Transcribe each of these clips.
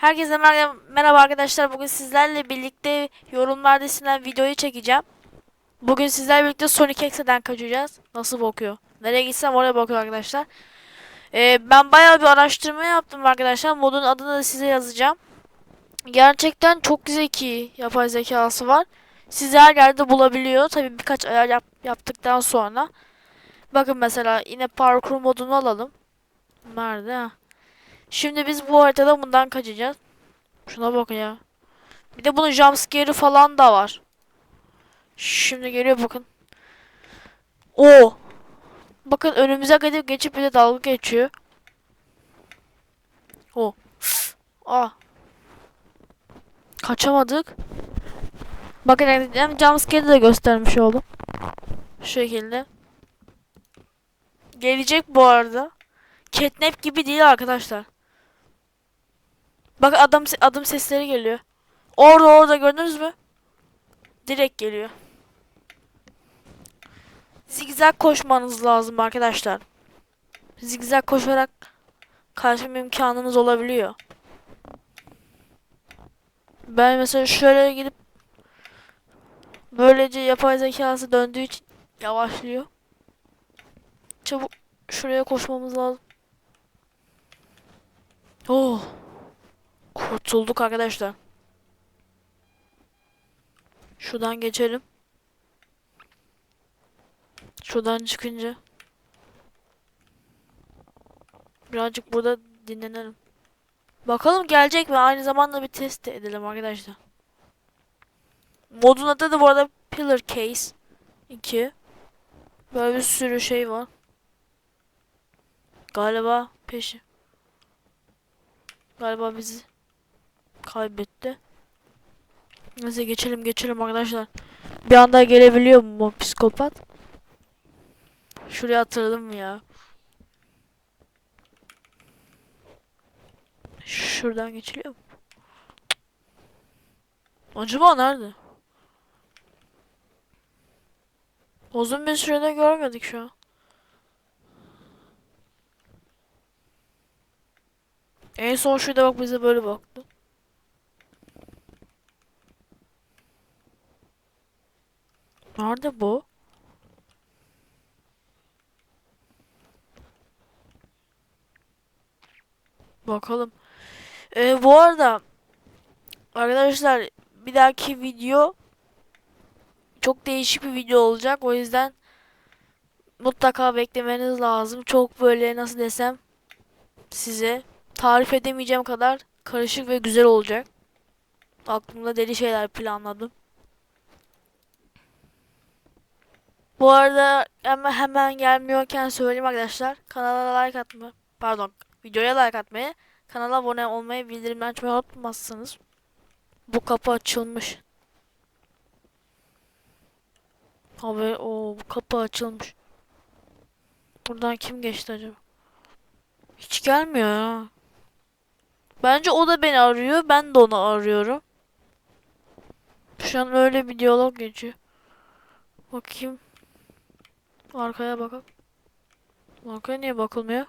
Herkese mer- merhaba arkadaşlar. Bugün sizlerle birlikte yorumlarda istenen videoyu çekeceğim. Bugün sizlerle birlikte Sonic X'den kaçacağız. Nasıl bakıyor? Nereye gitsem oraya bakıyor arkadaşlar. Ee, ben bayağı bir araştırma yaptım arkadaşlar. Modun adını da size yazacağım. Gerçekten çok zeki yapay zekası var. Sizi her yerde bulabiliyor. Tabii birkaç ayar yap- yaptıktan sonra. Bakın mesela yine parkur modunu alalım. Nerede? Şimdi biz bu haritada bundan kaçacağız. Şuna bak ya. Bir de bunun jumpscare'ı falan da var. Şimdi geliyor bakın. O. Bakın önümüze gidip geçip bir de dalga geçiyor. O. Ah. Kaçamadık. Bakın hem jumpscare'ı da göstermiş oldum. Şu şekilde. Gelecek bu arada. Catnap gibi değil arkadaşlar. Bak adam adım sesleri geliyor. Orada orada gördünüz mü? Direkt geliyor. Zigzag koşmanız lazım arkadaşlar. Zigzag koşarak karşıma imkanınız olabiliyor. Ben mesela şöyle gidip böylece yapay zekası döndüğü için yavaşlıyor. Çabuk şuraya koşmamız lazım. Oh. Kurtulduk arkadaşlar. Şuradan geçelim. Şuradan çıkınca. Birazcık burada dinlenelim. Bakalım gelecek mi? Aynı zamanda bir test de edelim arkadaşlar. Modun adı da bu arada Pillar Case 2. Böyle bir sürü şey var. Galiba peşi. Galiba bizi kaybetti. Neyse geçelim geçelim arkadaşlar. Bir anda gelebiliyor mu bu psikopat? Şuraya atıralım mı ya? Şuradan geçiliyor mu? Acaba nerede? Uzun bir sürede görmedik şu an. En son şurada bak bize böyle baktı. Nerede bu? Bakalım. Ee, bu arada arkadaşlar bir dahaki video çok değişik bir video olacak. O yüzden mutlaka beklemeniz lazım. Çok böyle nasıl desem size tarif edemeyeceğim kadar karışık ve güzel olacak. Aklımda deli şeyler planladım. Bu arada hemen hemen gelmiyorken söyleyeyim arkadaşlar. Kanala like atmayı, pardon, videoya like atmayı, kanala abone olmayı, bildirimleri açmayı unutmazsınız. Bu kapı açılmış. Abi o bu kapı açılmış. Buradan kim geçti acaba? Hiç gelmiyor ya. Bence o da beni arıyor. Ben de onu arıyorum. Şu an öyle bir diyalog geçiyor. Bakayım. Arkaya bakalım. Arkaya niye bakılmıyor?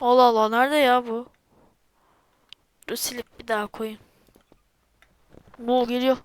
Allah Allah nerede ya bu? Dur silip bir daha koyayım. Bu geliyor.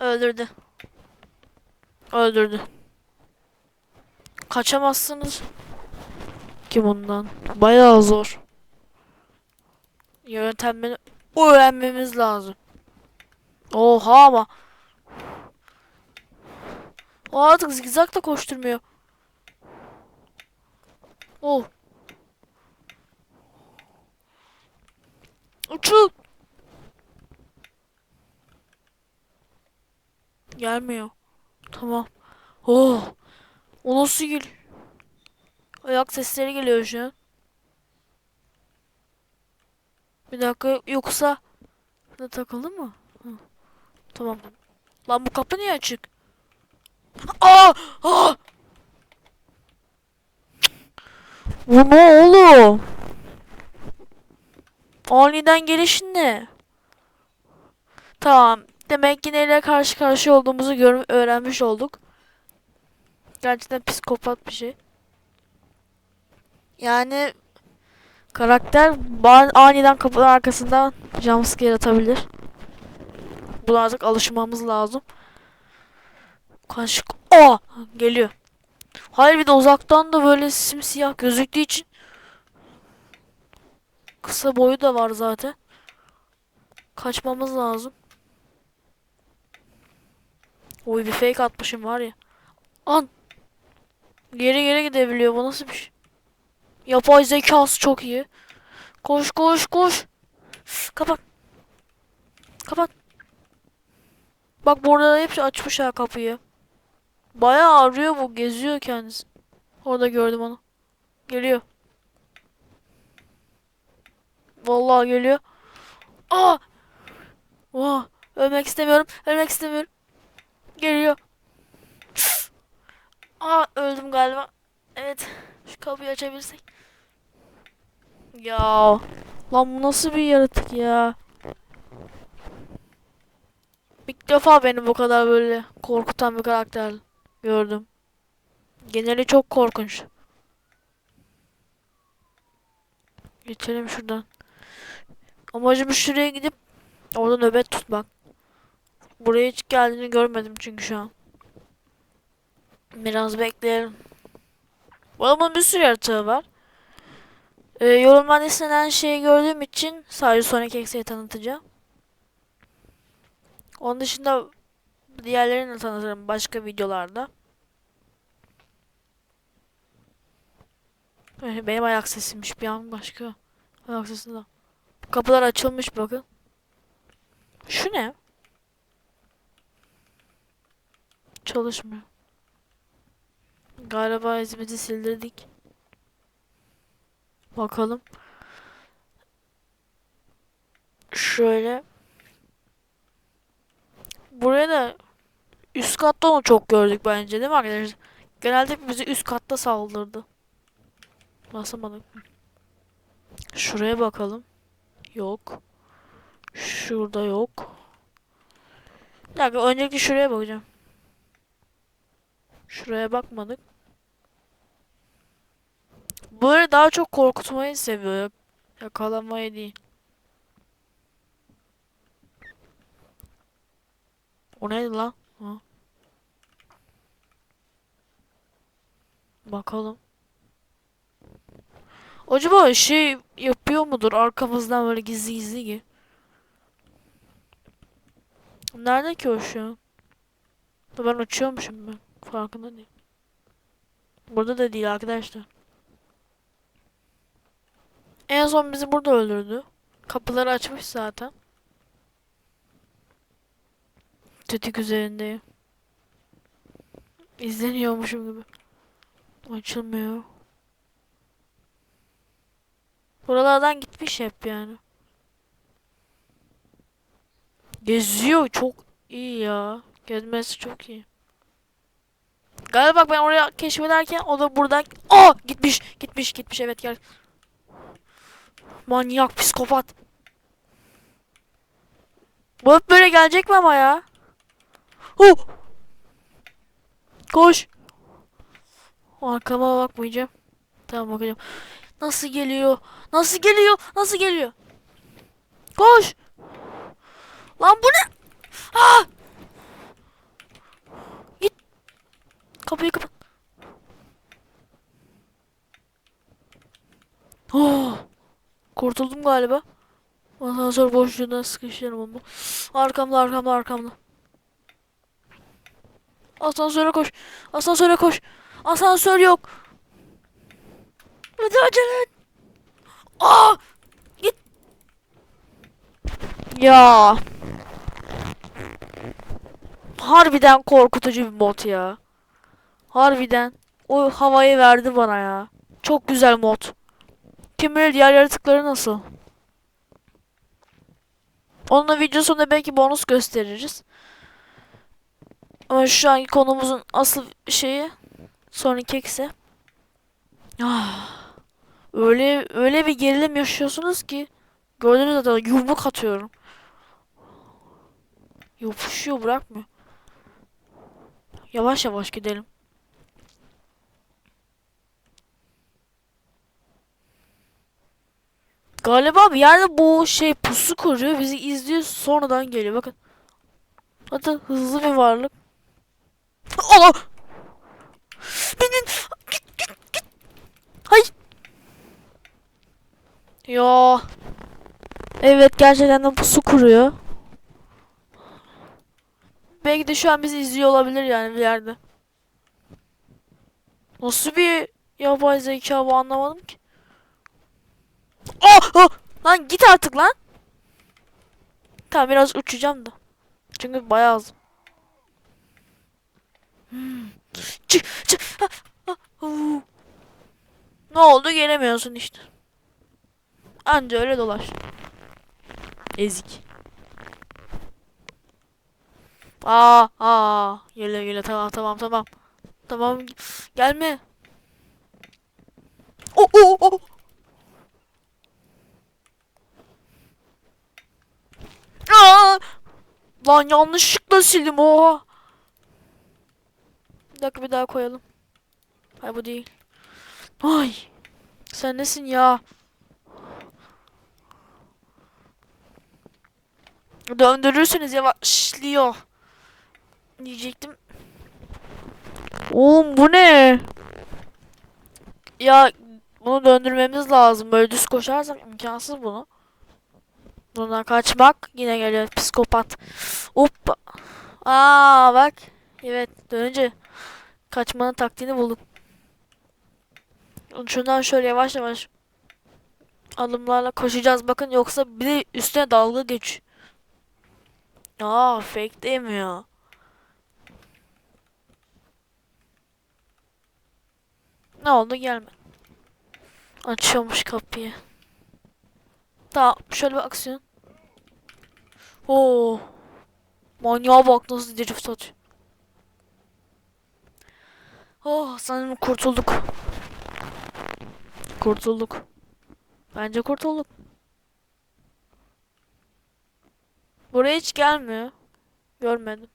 Öldürdü. Öldürdü. Kaçamazsınız. Kim ondan? Bayağı zor. Yöntemini öğrenmemiz lazım. Oha ama. O artık zigzag da koşturmuyor. Oh. Uçul. Gelmiyor. Tamam. Oh. O nasıl gel? Ayak sesleri geliyor şu an. Bir dakika yoksa da takıldı mı? Tamam. Lan bu kapı niye açık? Aa! Aa! Bu ne oğlum? Aniden gelişin ne? Tamam. Demek ki neyle karşı karşıya olduğumuzu gör öğrenmiş olduk. Gerçekten psikopat bir şey. Yani karakter aniden kapının arkasından jumpscare atabilir. Buna artık alışmamız lazım. Kaşık. Aa! Geliyor. Hayır bir de uzaktan da böyle simsiyah gözüktüğü için kısa boyu da var zaten. Kaçmamız lazım. Oy bir fake atmışım var ya. An. Geri geri gidebiliyor. Bu nasıl bir şey? Yapay zekası çok iyi. Koş koş koş. Kapat. Kapat. Bak burada hepsi açmış ha kapıyı. Bayağı arıyor bu. Geziyor kendisi. Orada gördüm onu. Geliyor. Vallahi geliyor. Aa! Oha! Ölmek istemiyorum. Ölmek istemiyorum. Geliyor. Aa öldüm galiba. Evet. Şu kapıyı açabilsek. Ya. Lan bu nasıl bir yaratık ya? İlk defa beni bu kadar böyle korkutan bir karakter gördüm. Geneli çok korkunç. Geçelim şuradan. Amacım şuraya gidip orada nöbet tutmak. Buraya hiç geldiğini görmedim çünkü şu an. Biraz bekleyelim. Bu bir sürü yaratığı var. Ee, yorumdan istenen şeyi gördüğüm için sadece Sonic X'e tanıtacağım. Onun dışında diğerlerini de tanıtırım başka videolarda. Eh, Benim ayak sesimmiş bir an başka. Ayak sesi de. Kapılar açılmış bakın. Şu ne? Çalışmıyor. Galiba izimizi sildirdik. Bakalım. Şöyle. Buraya da üst katta onu çok gördük bence değil mi arkadaşlar? Genelde bizi üst katta saldırdı. Basamadık. Şuraya bakalım. Yok. Şurada yok. Bir dakika öncelikle şuraya bakacağım. Şuraya bakmadık. Böyle daha çok korkutmayı seviyor. Yakalamayı değil. O neydi lan? Ha. Bakalım. Acaba şey yapıyor mudur arkamızdan böyle gizli gizli ki? Nerede ki o şu an? Ben uçuyormuşum ben. Farkında değil. Burada da değil arkadaşlar. En son bizi burada öldürdü. Kapıları açmış zaten. Tetik üzerindeyim. İzleniyormuşum gibi. Açılmıyor. Buralardan gitmiş hep yani. Geziyor çok iyi ya. Gezmesi çok iyi. Galiba bak ben oraya keşfederken o da buradan Aa gitmiş gitmiş gitmiş evet gel. Manyak psikopat. Bu hep böyle gelecek mi ama ya? Huh! Koş. Arkama bakmayacağım. Tamam bakacağım. Nasıl geliyor? Nasıl geliyor? Nasıl geliyor? Koş. Lan bu ne? Ah! Git. Kapıyı kapat. Oh! Kurtuldum galiba. Ondan sonra boşluğuna sıkıştırdım onu. Arkamda arkamda arkamda. Asansöre koş. Asansöre koş. Asansör yok. Hadi acele et. Aa! Git. Ya. Harbiden korkutucu bir mod ya. Harbiden. O havayı verdi bana ya. Çok güzel mod. Kim bilir diğer yaratıkları nasıl? Onunla video sonunda belki bonus gösteririz. Ama şu anki konumuzun asıl şeyi Sonic X'e. Ah, öyle öyle bir gerilim yaşıyorsunuz ki gördüğünüz zaten yumruk atıyorum. Yapışıyor bırakmıyor. Yavaş yavaş gidelim. Galiba bir yerde bu şey pusu kuruyor. Bizi izliyor sonradan geliyor. Bakın. Hatta hızlı bir varlık. Allah! Benim... Git git git. Hayır. Yo. Evet gerçekten de pusu kuruyor. Belki de şu an bizi izliyor olabilir yani bir yerde. Nasıl bir yapay zeka bu anlamadım ki. Oh, oh! Lan git artık lan. Tamam biraz uçacağım da. Çünkü bayağı az. Çık çık. Ne oldu gelemiyorsun işte. Anca öyle dolaş. Ezik. Aa, aa, gele gele tamam tamam tamam. Tamam gelme. Oh oh oh. Aa! Lan yanlışlıkla sildim oha. Bir dakika bir daha koyalım. Hayır bu değil. Ay. Sen nesin ya? Döndürürsünüz yavaşlıyor. Diyecektim. Oğlum bu ne? Ya bunu döndürmemiz lazım. Böyle düz koşarsak imkansız bunu. Bundan kaçmak yine geliyor psikopat. Hoppa. Aa bak. Evet dönünce kaçmanın taktiğini buldum. Şundan şöyle yavaş yavaş adımlarla koşacağız bakın yoksa bir de üstüne dalga geç. Aa fake demiyor. Ne oldu gelme. Açıyormuş kapıyı. Tamam şöyle bir aksiyon. Oo. Manyağa bak nasıl drift atıyor. Oh sanırım kurtulduk. Kurtulduk. Bence kurtulduk. Buraya hiç gelmiyor. Görmedim.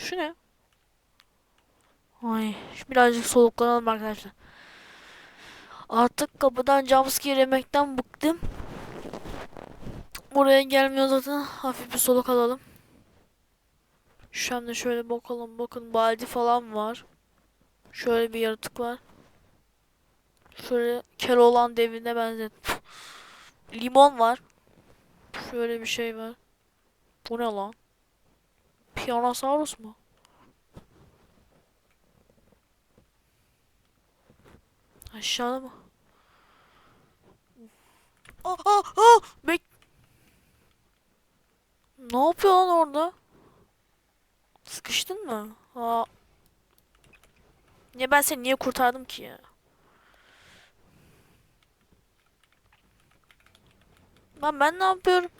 Şu ne? Ay, birazcık soluklanalım arkadaşlar. Artık kapıdan jumpscare yemekten bıktım. Buraya gelmiyor zaten. Hafif bir soluk alalım. Şu anda şöyle bakalım. Bakın baldi falan var. Şöyle bir yaratık var. Şöyle Keloğlan devine benzet. Limon var. Şöyle bir şey var. Bu ne lan? Piyanosaurus mu? Aşağıda mı? Aa, aa, aa! Bek ne yapıyor lan orada? Sıkıştın mı? Aa. Ya ben seni niye kurtardım ki ya? Lan ben ne yapıyorum?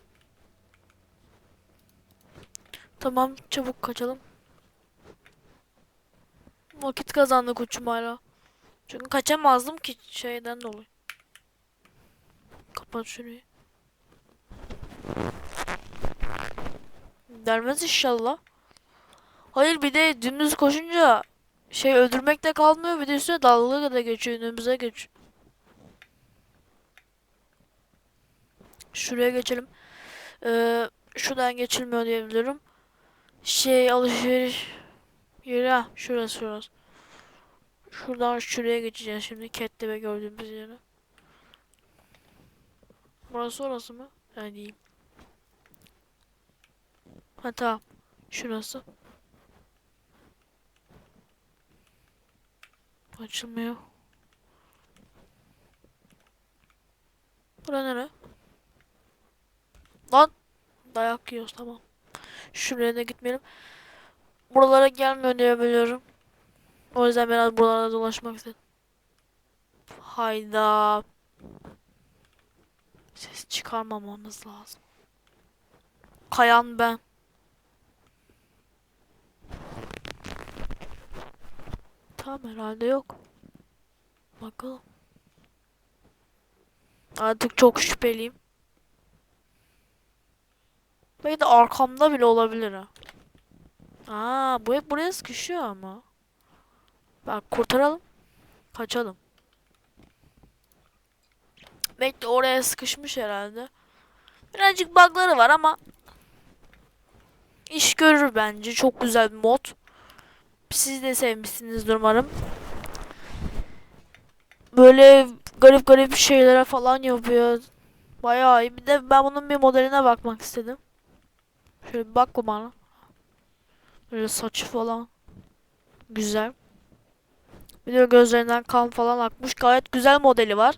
Tamam çabuk kaçalım. Vakit kazandık uçum hala. Çünkü kaçamazdım ki şeyden dolayı. Kapat şurayı. Dermez inşallah. Hayır bir de dümdüz koşunca şey öldürmekte kalmıyor bir de üstüne dalga da geçiyor önümüze geç. Şuraya geçelim. Ee, şuradan geçilmiyor diye biliyorum. Şey alışveriş yeri ha şurası şurası. Şuradan şuraya geçeceğiz şimdi Kettepe gördüğümüz yere. Burası orası mı? Ben diyeyim. Ha. Şurası. Açılmıyor. Bura nere? Lan! Dayak yiyoruz tamam. Şuraya da gitmeyelim. Buralara gelmiyor diye biliyorum. O yüzden biraz buralarda dolaşmak istedim. Hayda. Ses çıkarmamamız lazım. Kayan ben. Tamam herhalde yok. Bakalım. Artık çok şüpheliyim. Belki de arkamda bile olabilir ha. Aa, bu hep buraya sıkışıyor ama. Bak kurtaralım. Kaçalım. Bekle oraya sıkışmış herhalde. Birazcık bug'ları var ama iş görür bence. Çok güzel mod. Siz de sevmişsinizdir umarım. Böyle garip garip şeylere falan yapıyor. Bayağı iyi. Bir de ben bunun bir modeline bakmak istedim. Şöyle bir bak bana. Böyle saçı falan. Güzel. Bir de gözlerinden kan falan akmış. Gayet güzel modeli var.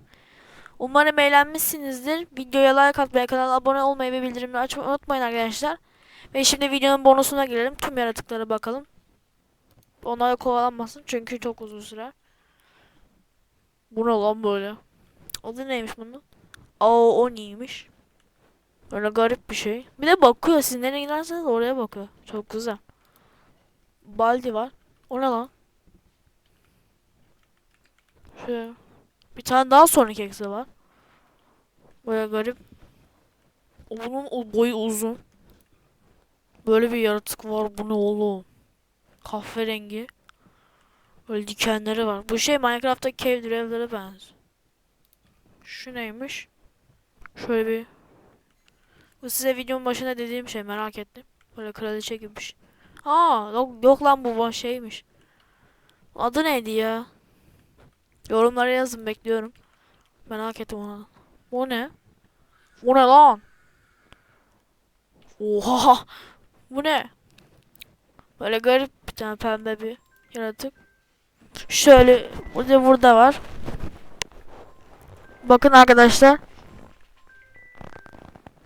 Umarım eğlenmişsinizdir. Videoya like atmayı, kanala abone olmayı ve bildirimleri açmayı unutmayın arkadaşlar. Ve şimdi videonun bonusuna gelelim. Tüm yaratıklara bakalım. Onlar kovalanmasın çünkü çok uzun sürer. Bu ne lan böyle? Adı neymiş bunun? Aa o neymiş? Öyle garip bir şey. Bir de bakıyor. Siz nereye giderseniz oraya bakıyor. Çok güzel. Baldi var. O ne lan? Şöyle. Bir tane daha sonraki eksi var. Baya garip. O Bunun o boyu uzun. Böyle bir yaratık var. Bu ne oğlum? Kahverengi. Böyle dikenleri var. Bu şey Minecraft'taki cave evlere benziyor. Şu neymiş? Şöyle bir... Bu size videonun başında dediğim şey merak ettim. Böyle kraliçe gibi bir şey. Aa, yok, yok lan bu şeymiş. Adı neydi ya? Yorumlara yazın bekliyorum. Merak ettim onu. Bu ne? Bu ne lan? Oha! Bu ne? Böyle garip bir tane pembe bir yaratık. Şöyle burada burada var. Bakın arkadaşlar.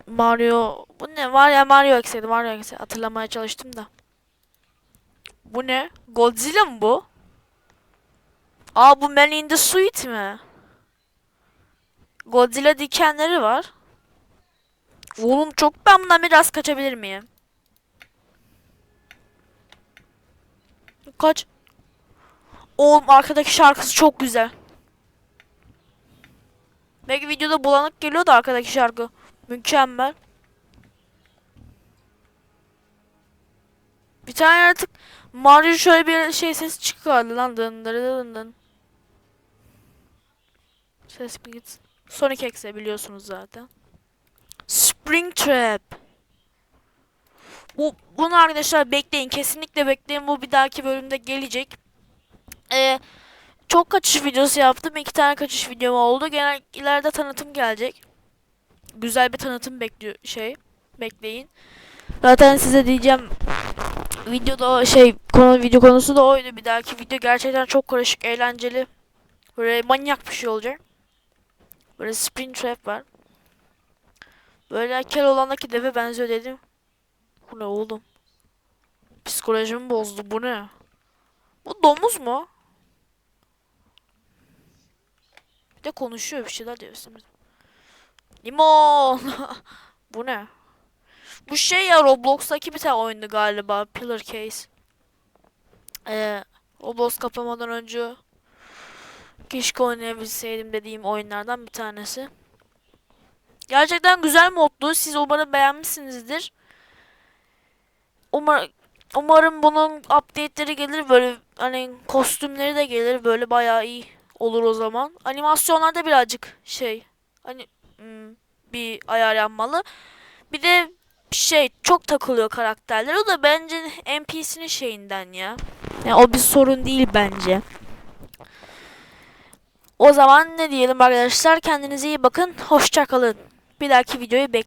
Mario bu ne var ya Mario ekseydi Mario ekseydi hatırlamaya çalıştım da. Bu ne? Godzilla mı bu? Aa bu Man in the Suit mi? Godzilla dikenleri var. Oğlum çok ben bundan biraz kaçabilir miyim? Kaç. Oğlum arkadaki şarkısı çok güzel. Belki videoda bulanık geliyor da arkadaki şarkı. Mükemmel. Bir tane yaratık Mario şöyle bir şey ses çıkardı lan dın dın dın. Ses bir gitsin. Sonic X'e biliyorsunuz zaten. Spring Trap. Bu bunu arkadaşlar bekleyin. Kesinlikle bekleyin. Bu bir dahaki bölümde gelecek. Ee, çok kaçış videosu yaptım. İki tane kaçış videom oldu. Genel ileride tanıtım gelecek. Güzel bir tanıtım bekliyor şey. Bekleyin. Zaten size diyeceğim videoda o şey konu video konusu da oydu. Bir dahaki video gerçekten çok karışık, eğlenceli. Böyle manyak bir şey olacak. Böyle spin trap var. Böyle kel olandaki deve benziyor dedim. Bu ne oğlum? Psikolojimi bozdu. Bu ne? Bu domuz mu? Bir de konuşuyor bir şeyler diyor. Limon. Bu ne? Bu şey ya Roblox'taki bir tane oyundu galiba. Pillar Case. Ee, Roblox kapamadan önce keşke oynayabilseydim dediğim oyunlardan bir tanesi. Gerçekten güzel moddu. Siz umarım beğenmişsinizdir. Umar umarım bunun update'leri gelir böyle hani kostümleri de gelir böyle bayağı iyi olur o zaman. Animasyonlarda birazcık şey hani hmm, bir ayar yapmalı. Bir de şey çok takılıyor karakterler. O da bence NPC'nin şeyinden ya. Yani o bir sorun değil bence. O zaman ne diyelim arkadaşlar kendinize iyi bakın. Hoşça kalın. Bir dahaki videoyu bek